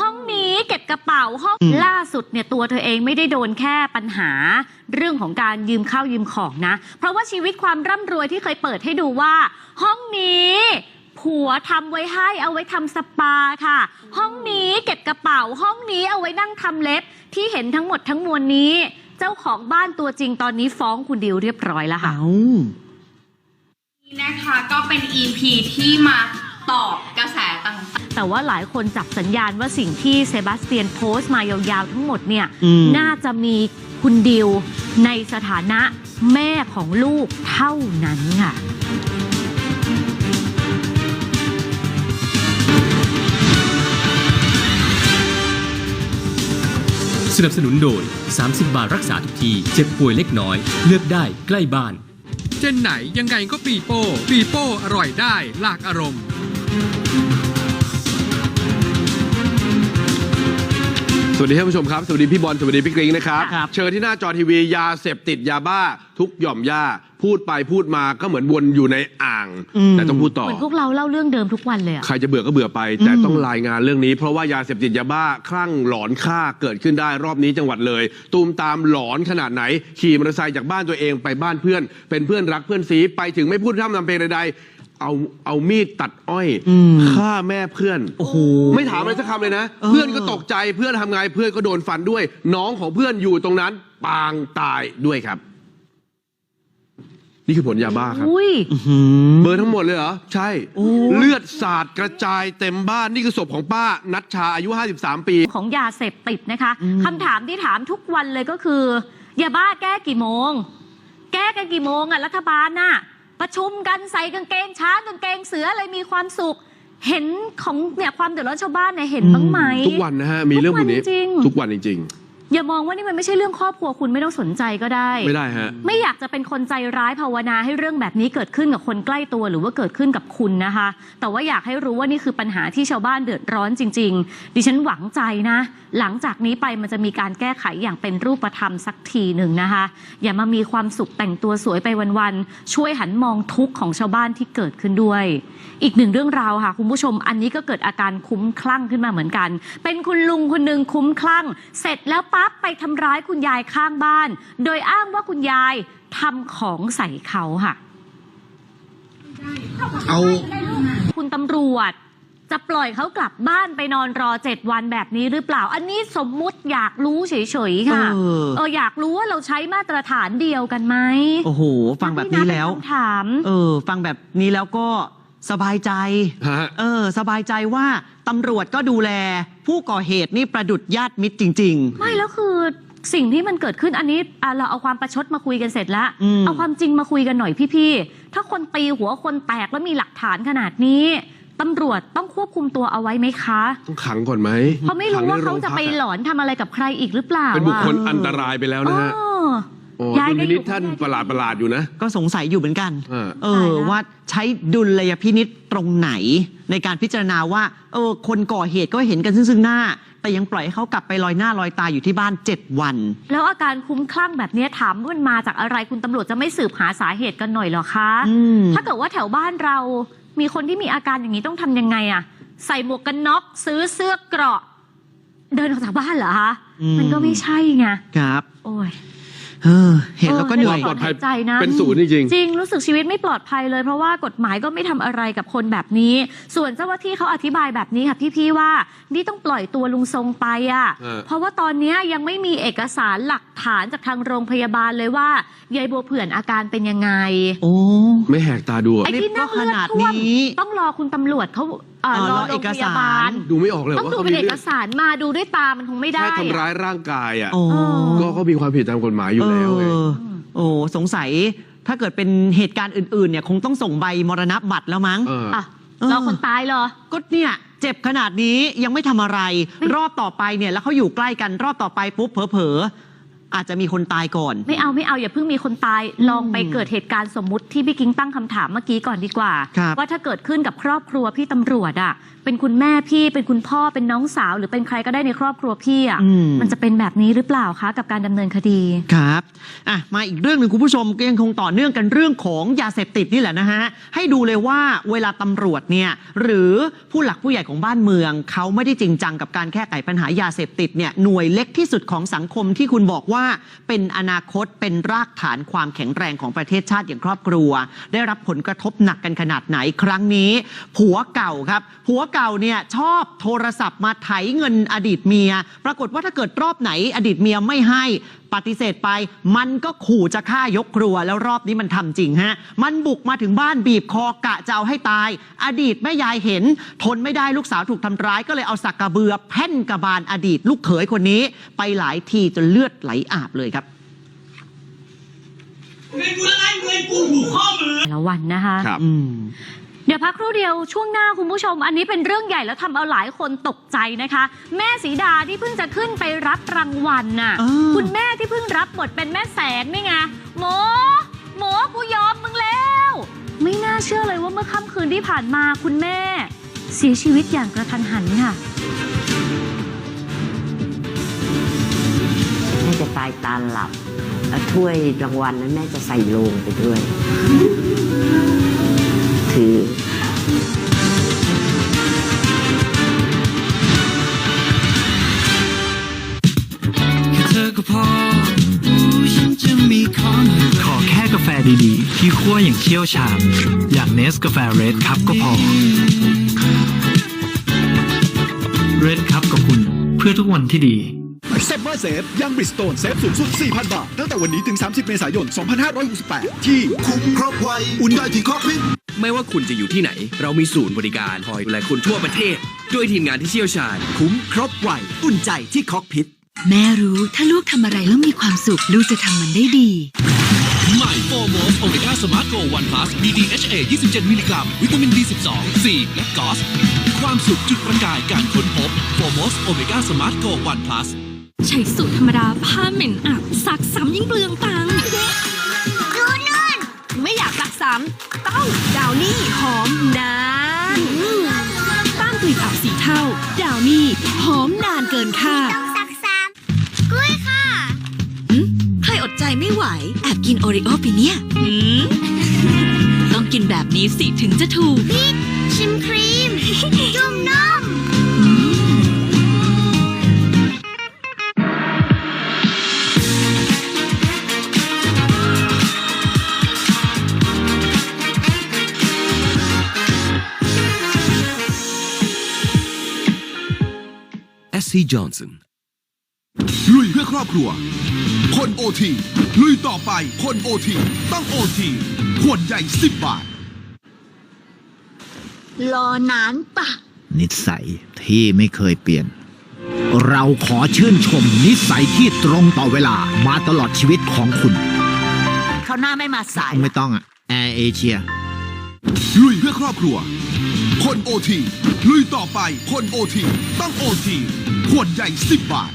ห้องนี้เก็บกระเป๋าห้องอืมล่าสุดเนี่ยตัวเธอเองไม่ได้โดนแค่ปัญหา เรื่องของการยืมข้าวยืมของนะ เพราะว่าชีวิตความร่ำรวยที่เคยเปิดให้ดูว่า ห้องนี้ผัวทำไว้ให้เอาไว้ทำสปาค่ะ ห้องนี้เก็บกระเป๋า ห้องนี้เอาไว้นั่งทำเล็บที่เห็นทั้งหมดทั้งมวลนี้ เจ้าของบ้านตัวจริงตอนนี้ฟ้องคุณดิวเรียบร้อยแล้วค่ะ เอานี่นะคะก็เป็น EP ที่มา ตอบกระแสต่างแต่ว่าหลายคนจับสัญญาณว่าสิ่งที่เซบาสเตียนโพสต์มายาวๆทั้งหมดเนี่ย อืม น่าจะมีคุณดิวในสถานะแม่ของลูกเท่านั้นค่ะ สนับสนุนโดย 30 บาทรักษาทุกที เจ็บป่วยเล็กน้อย เลือกได้ใกล้บ้าน เจนไหนยังไงก็ปีโป้ ปีโป้อร่อยได้หลากอารมณ์ สวัสดีท่านผู้ชมครับ สวัสดีพี่บอลสวัสดีพี่กริ๊งนะครับ ครับเชิญที่หน้าจอทีวียาเสพติดยาบ้า ทุกหย่อมย่าพูดไปพูดมาก็เหมือนวนอยู่ในอ่าง อืม แต่ต้องพูดต่อ เหมือนพวกเราเล่าเรื่องเดิมทุกวันเลยอะ ใครจะเบื่อก็เบื่อไป แต่อืม ต้องรายงานเรื่องนี้ เพราะว่ายาเสพติดยาบ้าคลั่งหลอนฆ่าเกิดขึ้นได้รอบนี้จังหวัดเลย ตูมตามหลอนขนาดไหน ขี่มอเตอร์ไซค์จากบ้านตัวเองไปบ้านเพื่อน เป็นเพื่อนรักเพื่อนซีไปถึงไม่พูดท่ำนำเพลงใดๆ เอาเอามีดตัดอ้อยอืมฆ่าแม่เพื่อนโอ้โหไม่ถามอะไรสักคำเลยนะเออเพื่อนก็ตกใจเพื่อนทำไงเพื่อนก็โดนฟันด้วย น้องของเพื่อนอยู่ตรงนั้น ปางตายด้วยครับ นี่คือผลยาบ้าครับอุ้ยอื้อหือเบอร์ทั้งหมดเลยเหรอ ใช่โอ้เลือดสาดกระจายเต็มบ้านนี่คือศพของป้า นัชชาอายุ 53 ปี ของยาเสพติดนะคะอืมคำถามที่ถามทุกวันเลยก็คือยาบ้าแก้กี่โมง แก้กันกี่โมงอะรัฐบาลน่ะ ประชุมกันใส่กางเกงช้างกางเกงเสืออะไรมีความสุข เห็นของเนี่ยความเดือดร้อนชาวบ้านเนี่ยเห็นบ้างไหมทุกวันนะฮะมีเรื่องพวกนี้ทุกวันจริงทุกวันจริง อย่ามองว่านี่มันไม่ใช่เรื่องครอบครัวคุณไม่ต้องสนใจก็ได้ๆไม่ได้ฮะ ไม่อยากจะเป็นคนใจร้ายภาวนาให้เรื่องแบบนี้เกิดขึ้นกับคนใกล้ตัวหรือว่าเกิดขึ้นกับคุณนะคะ แต่ว่าอยากให้รู้ว่านี่คือปัญหาที่ชาวบ้านเดือดร้อนจริง ๆ ดิฉันหวังใจนะ หลังจากนี้ไปมันจะมีการแก้ไขอย่างเป็นรูปธรรมสักทีหนึ่งนะคะ อย่ามามีความสุขแต่งตัวสวยไปวันๆช่วยหันมองทุกข์ของชาวบ้านที่เกิดขึ้นด้วย อีกหนึ่งเรื่องราวค่ะคุณผู้ชมอันนี้ก็เกิดอาการคุ้มคลั่งขึ้นมาเหมือนกัน เป็นคุณลุงคนหนึ่งคุ้มคลั่ง เสร็จแล้วปั๊บไปทำร้ายคุณยายข้างบ้าน โดยอ้างว่าคุณยายทำของใส่เขาค่ะ เอาคุณตำรวจจะปล่อยเขากลับบ้านไปนอนรอเจ็ดวันแบบนี้หรือเปล่า อันนี้สมมุติอยากรู้เฉยๆค่ะ เออ เอออยากรู้ว่าเราใช้มาตรฐานเดียวกันไหมโอ้โห ฟังแบบนี้แล้วเป็นคำถาม เออ ฟังแบบนี้แล้วก็ สบายใจ ฮะ เออ สบายใจว่าตำรวจก็ดูแล ผู้ก่อเหตุนี่ประดุดญาติมิตรจริง ไม่แล้วคือสิ่งที่มันเกิดขึ้นอันนี้อะเราเอาความประชดมาคุยกันเสร็จแล้ว อืม เอาความจริงมาคุยกันหน่อยพี่ๆถ้าคนตีหัวคนแตกแล้วมีหลักฐานขนาดนี้ตำรวจต้องควบคุมตัวเอาไว้ไหมคะ ต้องขังก่อนไหมเพราะไม่รู้ว่าขัเขางในโงจะไปพักหลอนทำอะไรกับใครอีกหรือเปล่าเป็นบุคคลอะอันตรายไปแล้วนะฮะอ๋อ โอ้ยายดุก็ลอยู่ พินิษท่านประหลาดประหลาดๆอยู่นะๆก็สงสัยอยู่เหมือนกัน เออ เอตายอแล้วว่าใช้ดุลยพินิษตรงไหน ในการพิจารณาว่า เออ คนก่อเหตุก็เห็นกันซึ่งๆหน้า แต่ยังปล่อยให้เขากลับไปลอยหน้าลอยตาอยู่ที่บ้าน 7 วัน แล้วอาการคลุ้มคลั่งแบบนี้ถามว่ามันมาจากอะไรคุณตำรวจจะไม่สืบหาสาเหตุกันหน่อยเหรอคะ อืม ถ้าเกิดว่าแถวบ้านเรา มีคนที่มีอาการอย่างนี้ต้องทำยังไงอะใส่หมวกกันน็อกซื้อเสื้อเกราะ เดินออกจากบ้านเหรอคะ อืม มันก็ไม่ใช่ไง ครับ โอ้ย เออ เห็นแล้วก็เหนื่อย ปลอดภัยหใจนะเป็นศูนย์จริงๆ จริงรู้สึกชีวิตไม่ปลอดภัยเลย เพราะว่ากฎหมายก็ไม่ทำอะไรกับคนแบบนี้ ส่วนเจ้าหน้าที่เขาอธิบายแบบนี้ค่ะพี่ๆว่า นี่ต้องปล่อยตัวลุงทรงไปอะ เออ เพราะว่าตอนเนี้ยยังไม่มีเอกสารหลักฐานจากทางโรงพยาบาลเลยว่ายายบัวเผื่อนอาการเป็นยังไง โอ้ ไม่แหกตาดูอะ ไอ้ที่นั่งเลือดท่วมนี่ก็ขนาดนี้ต้องรอคุณตำรวจเขาเอ่อเออรอรอโรงพเอกยาสารบาลดูไม่ออกเลยต้องว่าดูเขาเป็นมีเอเรื่กองสารมาดูด้วยตามันคงไม่ได้แค่ทำร้าอะยร่างกายอะ โอ้เออก็เขามีความผิดตามกฎหมายอยู่แล้วไง เออโอ้สงสัยถ้าเกิดเป็นเหตุการณ์อื่นๆ เนี่ย คงต้องส่งใบมรณบัตรแล้วมั้ง เออ อะเออรอคนตายเหรอ ก็เนี่ยเจ็บขนาดนี้ยังไม่ทำอะไรไม่รอบต่อไปเนี่ยแล้วเขาอยู่ใกล้กันรอบต่อไปปุ๊บเผลอๆ อาจจะมีคนตายก่อน ไม่เอาไม่เอาอย่าเพิ่งมีคนตายลองไปเกิดเหตุการณ์สมมุติที่พี่กิ้งตั้งคำถามเมื่อกี้ก่อนดีกว่าครับว่าถ้าเกิดขึ้นกับครอบครัวพี่ตำรวจอะเป็นคุณแม่พี่เป็นคุณพ่อเป็นน้องสาว หรือเป็นใครก็ได้ในครอบครัวพี่อะอืมมันจะเป็นแบบนี้หรือเปล่าคะกับการดำเนินคดีครับอะมาอีกเรื่องหนึ่งคุณผู้ชมก็ยังคงต่อเนื่องกันเรื่องของยาเสพติดนี่แหละนะฮะให้ดูเลยว่าเวลาตำรวจเนี่ยหรือผู้หลักผู้ใหญ่ของบ้านเมืองเขาไม่ได้จริงจังกับการแก้ไขปัญหายาเสพติดเนี่ยหน่วยเล็กที่สุดของสังคมที่คุณบอกว่าเป็นอนาคตเป็นรากฐานความแข็งแรงของประเทศชาติอย่างครอบครัว ได้รับผลกระทบหนักกันขนาดไหนครั้งนี้ ผัวเก่าครับ ผัวเก่าเนี่ยชอบโทรศัพท์มาไถเงินอดีตเมีย ปรากฏว่าถ้าเกิดรอบไหนอดีตเมียไม่ให้ปฏิเสธไป มันก็ขู่จะฆ่ายกครัว แล้วรอบนี้มันทำจริงฮะ มันบุกมาถึงบ้านบีบคอกะจะเอาให้ตาย อดีตแม่ยายเห็น ทนไม่ได้ลูกสาวถูกทำร้ายก็เลยเอาสักกระเบือแพ่นกระบาลอดีตลูกเขยคนนี้ ไปหลายทีจนเลือดไหลอาบเลยครับแต่ละวันนะคะ ครับ อืม เดี๋ยวพักครู่เดียวช่วงหน้าคุณผู้ชม อันนี้เป็นเรื่องใหญ่แล้วทำเอาหลายคนตกใจนะคะ แม่สีดาที่เพิ่งจะขึ้นไปรับรางวัลน่ะอ้าวคุณแม่ที่เพิ่งรับบทเป็นแม่แสงนี่ไงหมอหมอกูยอมมึงแล้ว ไม่น่าเชื่อเลยว่าเมื่อค่ำคืนที่ผ่านมาคุณแม่ เสียชีวิตอย่างกระทันหันค่ะแม่จะตายตาหลับแล้วถ้วยรางวัลนั้นแม่จะใส่โลงไปด้วย ถือเธอก็พอฉันจะมีข้อหน่อยขอแค่กาแฟดีๆ ที่คั่วอย่างเชี่ยวชาญอย่างเนสกาแฟเรดคัพก็พอเรดคัพกับคุณเพื่อทุกวันที่ดีเซฟเมอร์เซฟยังบริสโตนเซฟสูงสุด 4,000 บาท ตั้งแต่วันนี้ถึง 30 เมษายน 2568 ที่คุ้มครบไว อุ่นได้ที่คอกพิษ ไม่ว่าคุณจะอยู่ที่ไหน เรามีศูนย์บริการคอยดูแลคุณทั่วประเทศ ด้วยทีมงานที่เชี่ยวชาญ คุ้มครบไวอุ่นใจที่คอกพิษแม่รู้ถ้าลูกทำอะไรแล้วมีความสุข ลูกจะทำมันได้ดีใหม่โฟโมสโอเมก้าสมาร์ทโกวันพลัส DDHA 27 มิลลิกรัม วิตามิน B12 C และกอสความสุขจุดประกายการค้นพบโฟโมสโอเมก้าสมาร์ทโกวันพลัสใช้สูตรธรรมดาผ้าเหม็นอับซักซ้ำยิ่งเปลืองตังค์ 3 ต้องดาวนี่หอมนานตั้งกลิ่นอับสีเทาดาวนี่หอมนานเกินคาต้องสักสามกล้วยค่ะหึใครอดใจไม่ไหว แอบกินโอริโอไปเนี่ยหืต้องกินแบบนี้สิถึงจะถูกชิมครีมจุ่มนม SC Johnson ลุยเพื่อครอบครัว คนโอทีลุยต่อไปคนโอทีต้องโอทีขวดใหญ่10บาท รอนานปะ นิสัยที่ไม่เคยเปลี่ยน เราขอชื่นชมนิสัยที่ตรงต่อเวลามาตลอดชีวิตของคุณ เขาหน้าไม่มาสาย ไม่ต้องอะแอร์เอเชียลุยเพื่อครอบครัว คนโอทีลุยต่อไปคนโอทีต้องโอทีขวดใหญ่ 10 บาท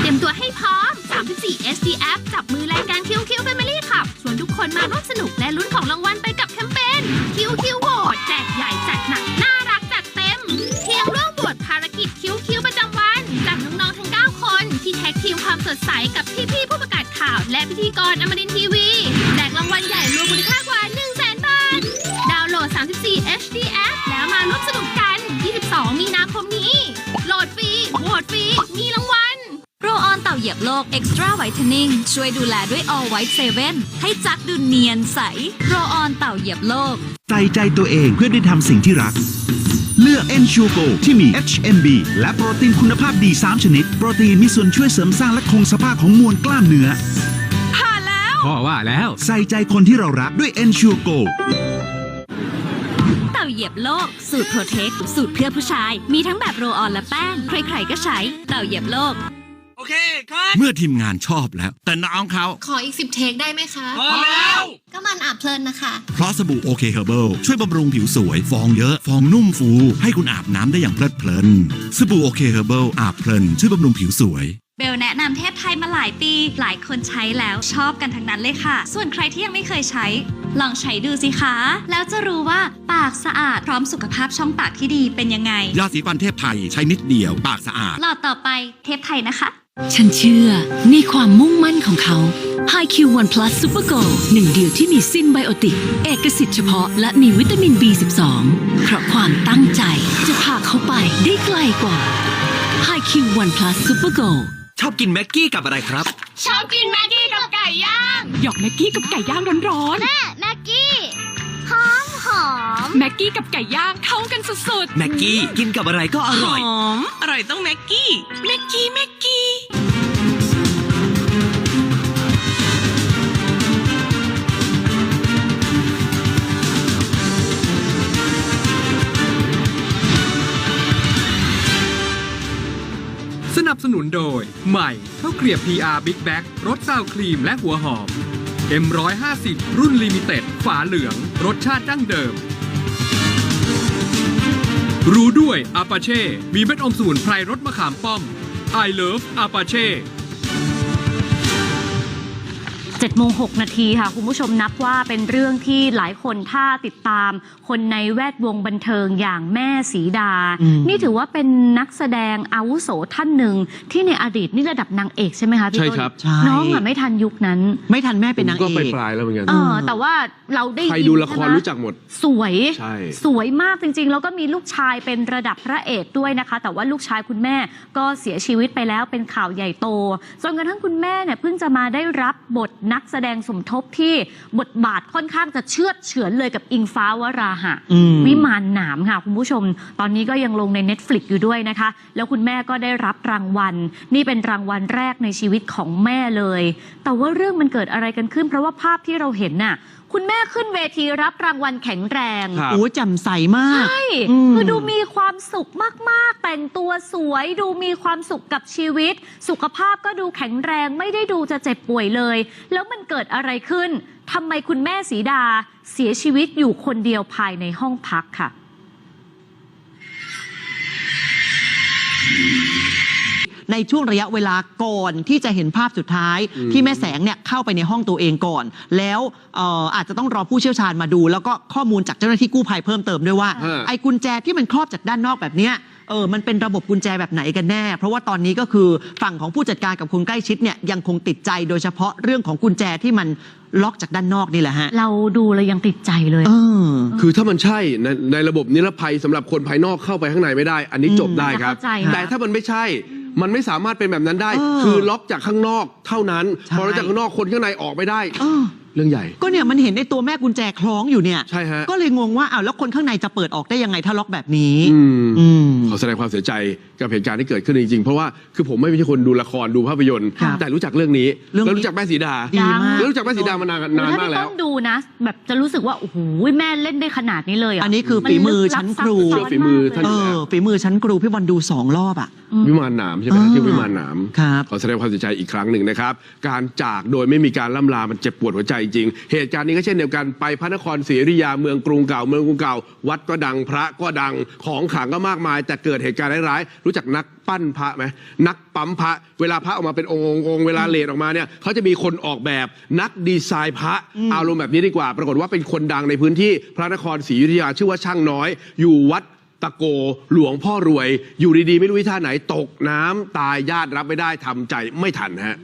เตรียมตัวให้พร้อม 34 SDF จับมือรายการคิวคิวแฟมิลี่ขับชวนทุกคนมาร่วมสนุกและลุ้นของรางวัลไปกับแคมเปญคิวคิวโหวตแจกใหญ่จัดหนักน่ารักจัดเต็ม เพียงร่วมโหวตภารกิจคิวคิวประจำวัน จากน้องๆทั้ง 9 คนที่แท็กทีมความสดใสกับพี่ๆผู้ประกาศข่าว และพิธีกรอมรินทีวี ฟรี มีรางวัลโรออนเต่าเหยียบโลก Extra Whitening ช่วยดูแลด้วย All White 7 ให้จักดูเนียนใสโรออนเต่าเหยียบโลก ใส่ใจตัวเองเพื่อได้ทำสิ่งที่รัก เลือก e n s u r e Go ที่มี HMB และโปรตีนคุณภาพดี 3 ชนิด โปรตีนมีส่วนช่วยเสริมสร้างและคงสภาพของมวลกล้ามเนื้อ ผ่านแล้ว พ่อว่าแล้ว ใส่ใจคนที่เรารักด้วย e n s u r e Go เต่าเหยียบโลก สูตรโปรเทค สูตรเพื่อผู้ชาย มีทั้งแบบโรลออนและแป้ง ใครๆก็ใช้เต่าเหยียบโลก โอเคครับเมื่อทีมงานชอบแล้ว แต่น้องเขา ขออีก10เทคได้ไหมคะ พอแล้ว ก็มันอาบเพลินนะคะ เพราะสบู่โอเคเฮอร์เบิลช่วยบำรุงผิวสวย ฟองเยอะ ฟองนุ่มฟู ให้คุณอาบน้ำได้อย่างเพลิดเพลิน สบู่โอเคเฮอร์เบิลอาบเพลินช่วยบำรุงผิวสวย เบลแนะนำเทพไทยมาหลายปี หลายคนใช้แล้วชอบกันทั้งนั้นเลยค่ะ ส่วนใครที่ยังไม่เคยใช้ ลองใช้ดูสิคะ แล้วจะรู้ว่าปากสะอาดพร้อมสุขภาพช่องปากที่ดีเป็นยังไง ยาสีฟันเทพไทยใช้นิดเดียว ปากสะอาด หลอดต่อไปเทพไทยนะคะ ฉันเชื่อในความมุ่งมั่นของเขา High Q One Plus Super Go หนึ่งเดียวที่มีซินไบโอติก เอกสิทธิ์เฉพาะและมีวิตามิน B12 เพราะความตั้งใจจะพาเขาไปได้ไกลกว่า High Q One Plus Super Go ชอบกินแม็กกี้กับอะไรครับ ชอบกินแม็กกี้กับไก่ย่างหยอกแม็กกี้กับไก่ย่างร้อนแม่แม็กกี้หอมหอมๆแม็กกี้กับไก่ย่างเข้ากันสุดแม็กกี้กินกับอะไรก็อๆร่อยมอร่อยต้องแม็กกี้ แม็กกี้ แม็กกี้ บสนุนโดย ใหม่ข้าวเกลียบ PR Big Bag รสซาวครีมและหัวหอม M150 รุ่นลิมิเต็ดฝาเหลือง รสชาติดั้งเดิม รู้ด้วยอาปาเช่มีเม็ดอมสมุนไพรรสมะขามป้อม I love อาปาเช่ 7โมง6นาทีค่ะ คุณผู้ชมนับว่าเป็นเรื่องที่หลายคนถ้าติดตาม คนในแวดวงบันเทิงอย่างแม่สีดาอืมนี่ถือว่าเป็นนักแสดงอาวุโสท่านหนึ่ง ที่ในอดีตนี่ระดับนางเอกใช่ไหมคะพี่ใช่ต้นครับใช่น้องอะไม่ทันยุคนั้น ไม่ทันแม่เป็นนางผมก็เอไปกปลายแล้วเหมือนกันเออแต่ว่าเราได้ใครยินดูละครใช่ไหมรู้จักหมด สวยใช่สวยมากจริง ๆ แล้วก็มีลูกชายเป็นระดับพระเอกด้วยนะคะ แต่ว่าลูกชายคุณแม่ก็เสียชีวิตไปแล้วเป็นข่าวใหญ่โตจนกระทั่งคุณแม่เนี่ยเพิ่งจะมาได้รับบทนักแสดงสมทบที่บทบาทค่อนข้างจะเชื่อดเฉือนเลยกับอิงฟ้าวราหะอืมวิมานหนามค่ะคุณผู้ชม ตอนนี้ก็ยังลงใน Netflix อยู่ด้วยนะคะ แล้วคุณแม่ก็ได้รับรางวัล นี่เป็นรางวัลแรกในชีวิตของแม่เลย แต่ว่าเรื่องมันเกิดอะไรกันขึ้น เพราะว่าภาพที่เราเห็นน่ะ คุณแม่ขึ้นเวทีรับรางวัลแข็งแรง ครับ โอ้แจำใสมาก ใช่ อืม คือดูมีความสุขมาก ๆ แต่งตัวสวย ดูมีความสุขกับชีวิต สุขภาพก็ดูแข็งแรง ไม่ได้ดูจะเจ็บป่วยเลย แล้วมันเกิดอะไรขึ้น ทำไมคุณแม่สีดาเสียชีวิตอยู่คนเดียวภายในห้องพักค่ะ ในช่วงระยะเวลาก่อนที่จะเห็นภาพสุดท้ายอืมที่แม่แสงเนี่ยเข้าไปในห้องตัวเองก่อน แล้วเอ่ออาจจะต้องรอผู้เชี่ยวชาญมาดู แล้วก็ข้อมูลจากเจ้าหน้าที่กู้ภัยเพิ่มเติมด้วยว่าฮะ ไอ้กุญแจที่มันครอบจากด้านนอกแบบเนี้ยเออมันเป็นระบบกุญแจแบบไหนกันแน่ เพราะว่าตอนนี้ก็คือฝั่งของผู้จัดการกับคนใกล้ชิดเนี่ยยังคงติดใจโดยเฉพาะเรื่องของกุญแจที่มันล็อกจากด้านนอกนี่แหละฮะเราดูเลยยังติดใจเลย เออ คือถ้ามันใช่ในในระบบนิรภัยสำหรับคนภายนอกเข้าไปข้างในไม่ได้ อันนี้อืมจบได้ครับ จะเข้าใจค่ะ แต่ถ้ามันไม่ใช่ มันไม่สามารถเป็นแบบนั้นได้เออคือล็อกจากข้างนอกเท่านั้นใช่พอล็อกจากข้างนอกคนข้างในออกไม่ได้ เออเรื่องใหญ่ ก็เนี่ยมันเห็นในตัวแม่กุญแจคล้องอยู่เนี่ย ใช่ฮะ ก็เลยงงว่าอ้าวแล้วคนข้างในจะเปิดออกได้ยังไงถ้าล็อกแบบนี้ อืมอืม ขอแสดงความเสียใจกับเหตุการณ์ที่เกิดขึ้นจริงๆ เพราะว่าคือผมไม่ใช่คนดูละครดูภาพยนตร์ ครับแต่รู้จักเรื่องนี้เรื่องนี้ แล้วรู้จักแม่สีดาดีมาก แล้วรู้จักแม่สีดามานานนานถ้ามากพี่แล้ต้ว นดูนะ แบบจะรู้สึกว่าโอ้โหแม่เล่นได้ขนาดนี้เลยะอันนี้คือฝีมือชั้นครูมันลึกลับซับซ้เชื่อฝีมือท่าน เออฝีมือชั้นครูพี่บอลดูสองรอบอะ วิมานหนามใช่ไหมอ่าชื่อวิมานหนามครับ ขอแสดงความเสียใจอีกครั้งหนึ่งนะครับ การจากโดยไม่มีการล่ำลา มันเจ็บปวดหัวใจจริง เหตุการณ์นี้ก็เช่นเดียวกันไปพระนครศรีอยุธยาเมืองกรุงเก่าเมืองกรุงเก่า วัดก็ดังพระก็ดังของขลังก็มากมาย แต่เกิดเหตุการณ์ร้ายๆรู้จักนักปั้นพระไหมนักปั๊มพระ เวลาพระออกมาเป็นองค์องค์เวลาเลดออกมาเนี่ยเขาจะมีคนออกแบบนักดีไซน์พระอารมณ์แบบนี้ดีกว่า ปรากฏว่าเป็นคนดังในพื้นที่พระนครศรีอยุธยาชื่อว่าช่างน้อย อยู่วัดตะโกหลวงพ่อรวย อยู่ดีๆ ไม่รู้วิท่าไหนตกน้ำตายญาติรับไม่ได้ทำใจไม่ทันฮะ